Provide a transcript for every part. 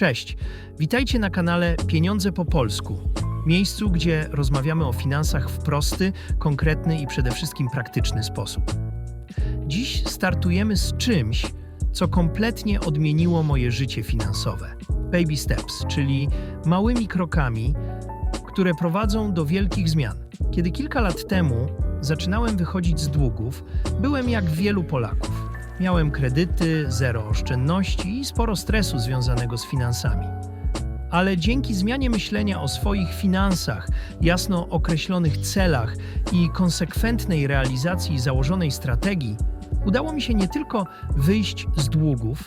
Cześć, witajcie na kanale Pieniądze po polsku. Miejscu, gdzie rozmawiamy o finansach w prosty, konkretny i przede wszystkim praktyczny sposób. Dziś startujemy z czymś, co kompletnie odmieniło moje życie finansowe. Baby steps, czyli małymi krokami, które prowadzą do wielkich zmian. Kiedy kilka lat temu zaczynałem wychodzić z długów, byłem jak wielu Polaków. Miałem kredyty, zero oszczędności i sporo stresu związanego z finansami. Ale dzięki zmianie myślenia o swoich finansach, jasno określonych celach i konsekwentnej realizacji założonej strategii, udało mi się nie tylko wyjść z długów,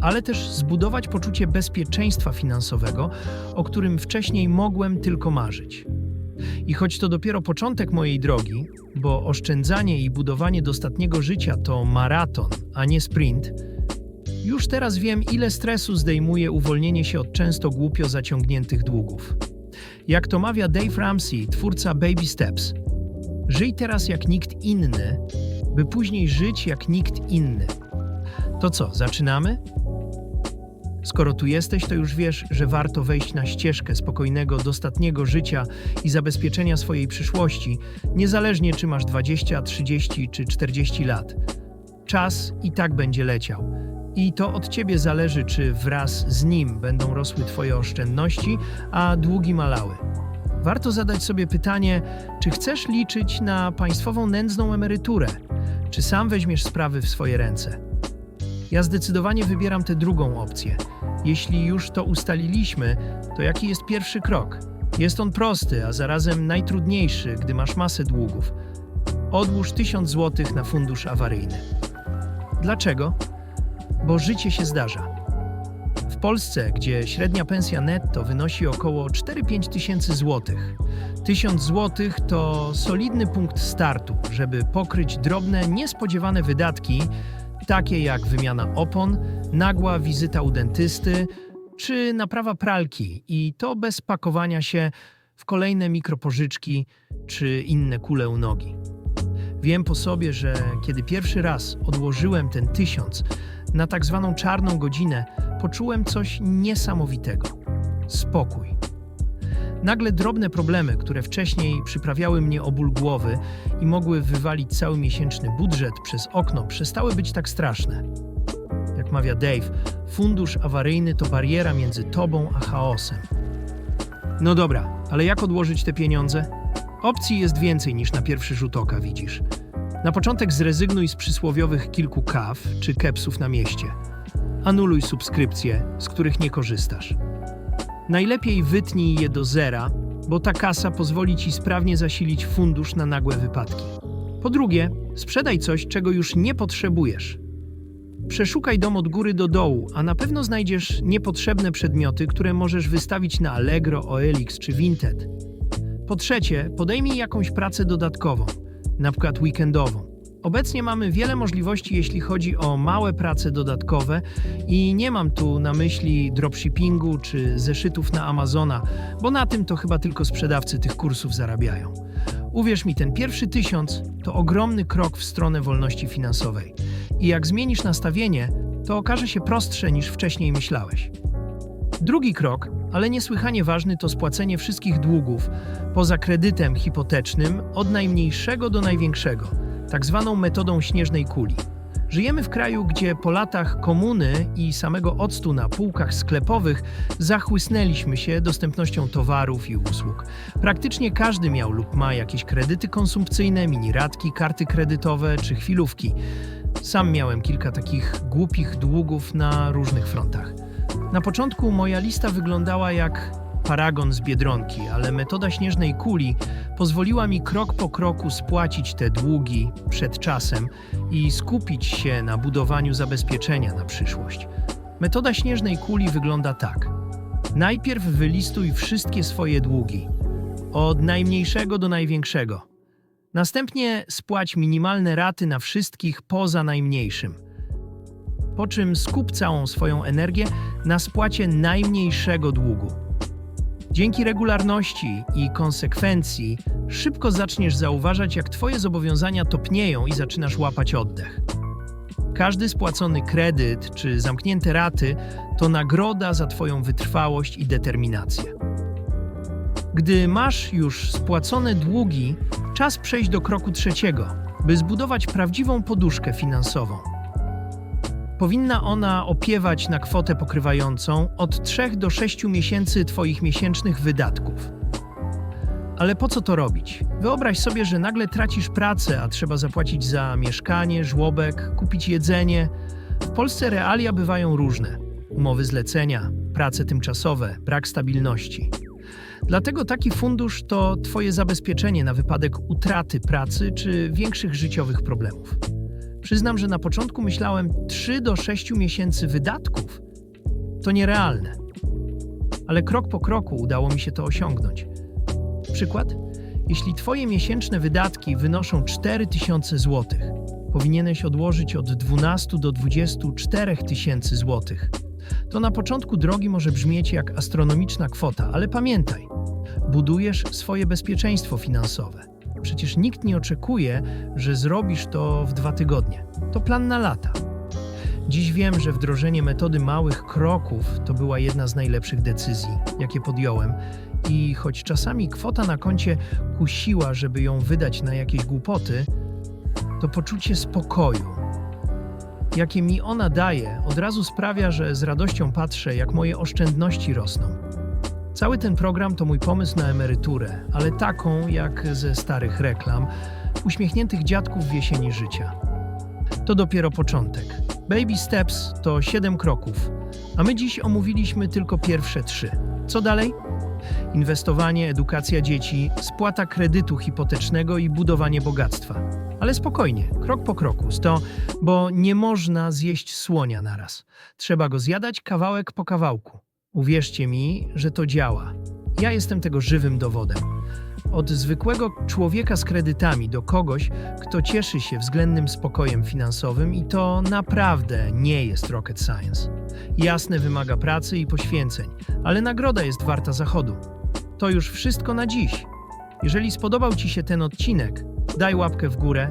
ale też zbudować poczucie bezpieczeństwa finansowego, o którym wcześniej mogłem tylko marzyć. I choć to dopiero początek mojej drogi, bo oszczędzanie i budowanie dostatniego życia to maraton, a nie sprint, już teraz wiem, ile stresu zdejmuje uwolnienie się od często głupio zaciągniętych długów. Jak to mawia Dave Ramsey, twórca Baby Steps, żyj teraz jak nikt inny, by później żyć jak nikt inny. To co, zaczynamy? Skoro tu jesteś, to już wiesz, że warto wejść na ścieżkę spokojnego, dostatniego życia i zabezpieczenia swojej przyszłości, niezależnie czy masz 20, 30 czy 40 lat. Czas i tak będzie leciał. I to od ciebie zależy, czy wraz z nim będą rosły twoje oszczędności, a długi malały. Warto zadać sobie pytanie, czy chcesz liczyć na państwową nędzną emeryturę, czy sam weźmiesz sprawy w swoje ręce. Ja zdecydowanie wybieram tę drugą opcję. Jeśli już to ustaliliśmy, to jaki jest pierwszy krok? Jest on prosty, a zarazem najtrudniejszy, gdy masz masę długów. Odłóż 1000 zł na fundusz awaryjny. Dlaczego? Bo życie się zdarza. W Polsce, gdzie średnia pensja netto wynosi około 4-5 tysięcy złotych, 1000 złotych to solidny punkt startu, żeby pokryć drobne, niespodziewane wydatki, takie jak wymiana opon, nagła wizyta u dentysty czy naprawa pralki i to bez pakowania się w kolejne mikropożyczki czy inne kule u nogi. Wiem po sobie, że kiedy pierwszy raz odłożyłem ten tysiąc na tak zwaną czarną godzinę, poczułem coś niesamowitego. Spokój. Nagle drobne problemy, które wcześniej przyprawiały mnie o ból głowy i mogły wywalić cały miesięczny budżet przez okno, przestały być tak straszne. Jak mawia Dave, fundusz awaryjny to bariera między tobą a chaosem. No dobra, ale jak odłożyć te pieniądze? Opcji jest więcej niż na pierwszy rzut oka, widzisz. Na początek zrezygnuj z przysłowiowych kilku kaw czy kepsów na mieście. Anuluj subskrypcje, z których nie korzystasz. Najlepiej wytnij je do zera, bo ta kasa pozwoli ci sprawnie zasilić fundusz na nagłe wypadki. Po drugie, sprzedaj coś, czego już nie potrzebujesz. Przeszukaj dom od góry do dołu, a na pewno znajdziesz niepotrzebne przedmioty, które możesz wystawić na Allegro, OLX czy Vinted. Po trzecie, podejmij jakąś pracę dodatkową, przykład weekendową. Obecnie mamy wiele możliwości, jeśli chodzi o małe prace dodatkowe i nie mam tu na myśli dropshippingu czy zeszytów na Amazona, bo na tym to chyba tylko sprzedawcy tych kursów zarabiają. Uwierz mi, ten pierwszy tysiąc to ogromny krok w stronę wolności finansowej. I jak zmienisz nastawienie, to okaże się prostsze niż wcześniej myślałeś. Drugi krok, ale niesłychanie ważny, to spłacenie wszystkich długów poza kredytem hipotecznym od najmniejszego do największego, tak zwaną metodą śnieżnej kuli. Żyjemy w kraju, gdzie po latach komuny i samego octu na półkach sklepowych zachłysnęliśmy się dostępnością towarów i usług. Praktycznie każdy miał lub ma jakieś kredyty konsumpcyjne, miniratki, karty kredytowe czy chwilówki. Sam miałem kilka takich głupich długów na różnych frontach. Na początku moja lista wyglądała jak paragon z biedronki, ale metoda śnieżnej kuli pozwoliła mi krok po kroku spłacić te długi przed czasem i skupić się na budowaniu zabezpieczenia na przyszłość. Metoda śnieżnej kuli wygląda tak. Najpierw wylistuj wszystkie swoje długi, od najmniejszego do największego. Następnie spłać minimalne raty na wszystkich poza najmniejszym po czym skup całą swoją energię na spłacie najmniejszego długu. Dzięki regularności i konsekwencji szybko zaczniesz zauważać, jak Twoje zobowiązania topnieją i zaczynasz łapać oddech. Każdy spłacony kredyt czy zamknięte raty to nagroda za Twoją wytrwałość i determinację. Gdy masz już spłacone długi, czas przejść do kroku trzeciego, by zbudować prawdziwą poduszkę finansową. Powinna ona opiewać na kwotę pokrywającą od 3 do 6 miesięcy Twoich miesięcznych wydatków. Ale po co to robić? Wyobraź sobie, że nagle tracisz pracę, a trzeba zapłacić za mieszkanie, żłobek, kupić jedzenie. W Polsce realia bywają różne: umowy zlecenia, prace tymczasowe, brak stabilności. Dlatego taki fundusz to Twoje zabezpieczenie na wypadek utraty pracy czy większych życiowych problemów. Przyznam, że na początku myślałem 3 do 6 miesięcy wydatków. To nierealne. Ale krok po kroku udało mi się to osiągnąć. Przykład? Jeśli Twoje miesięczne wydatki wynoszą 4000 zł, powinieneś odłożyć od 12 do 24 tysięcy złotych. To na początku drogi może brzmieć jak astronomiczna kwota, ale pamiętaj, budujesz swoje bezpieczeństwo finansowe. Przecież nikt nie oczekuje, że zrobisz to w dwa tygodnie. To plan na lata. Dziś wiem, że wdrożenie metody małych kroków to była jedna z najlepszych decyzji, jakie podjąłem. I choć czasami kwota na koncie kusiła, żeby ją wydać na jakieś głupoty, to poczucie spokoju, jakie mi ona daje, od razu sprawia, że z radością patrzę, jak moje oszczędności rosną. Cały ten program to mój pomysł na emeryturę, ale taką jak ze starych reklam, uśmiechniętych dziadków w jesieni życia. To dopiero początek. Baby Steps to 7 kroków, a my dziś omówiliśmy tylko pierwsze trzy. Co dalej? Inwestowanie, edukacja dzieci, spłata kredytu hipotecznego i budowanie bogactwa. Ale spokojnie, krok po kroku, to, bo nie można zjeść słonia naraz. Trzeba go zjadać kawałek po kawałku. Uwierzcie mi, że to działa. Ja jestem tego żywym dowodem. Od zwykłego człowieka z kredytami do kogoś, kto cieszy się względnym spokojem finansowym i to naprawdę nie jest rocket science. Jasne wymaga pracy i poświęceń, ale nagroda jest warta zachodu. To już wszystko na dziś. Jeżeli spodobał Ci się ten odcinek, daj łapkę w górę,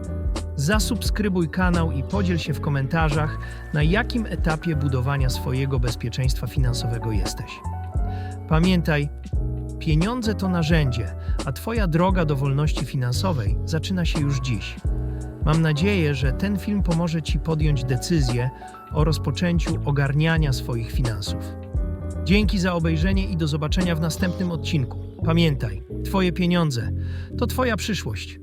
zasubskrybuj kanał i podziel się w komentarzach, na jakim etapie budowania swojego bezpieczeństwa finansowego jesteś. Pamiętaj, pieniądze to narzędzie, a Twoja droga do wolności finansowej zaczyna się już dziś. Mam nadzieję, że ten film pomoże Ci podjąć decyzję o rozpoczęciu ogarniania swoich finansów. Dzięki za obejrzenie i do zobaczenia w następnym odcinku. Pamiętaj, Twoje pieniądze to Twoja przyszłość.